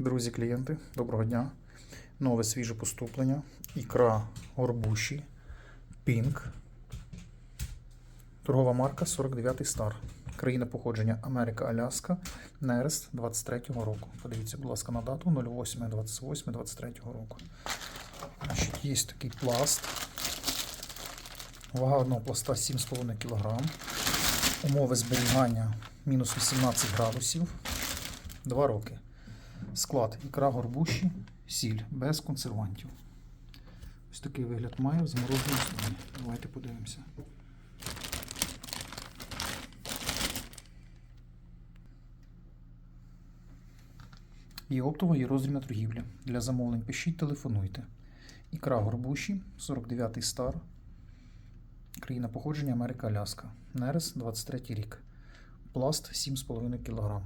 Друзі, клієнти, доброго дня. Нове свіже поступлення. Ікра горбуші. Пінк. Торгова марка 49 Star. Країна походження Америка Аляска. Нерест 23-го року. Подивіться, будь ласка, на дату 08 28 23 року. Значить, є такий пласт. Вага одного пласта 7,5 кг. Умови зберігання мінус 18 градусів. 2 роки. Склад ікра горбуші, сіль без консервантів. Ось такий вигляд має в замороженому стані. Давайте подивимося. Є оптова і роздрібна торгівля. Для замовлень пишіть, телефонуйте. Ікра горбуші, 49 стар. Країна походження Америка Аляска. Нерес 23 рік. Пласт 7,5 кг.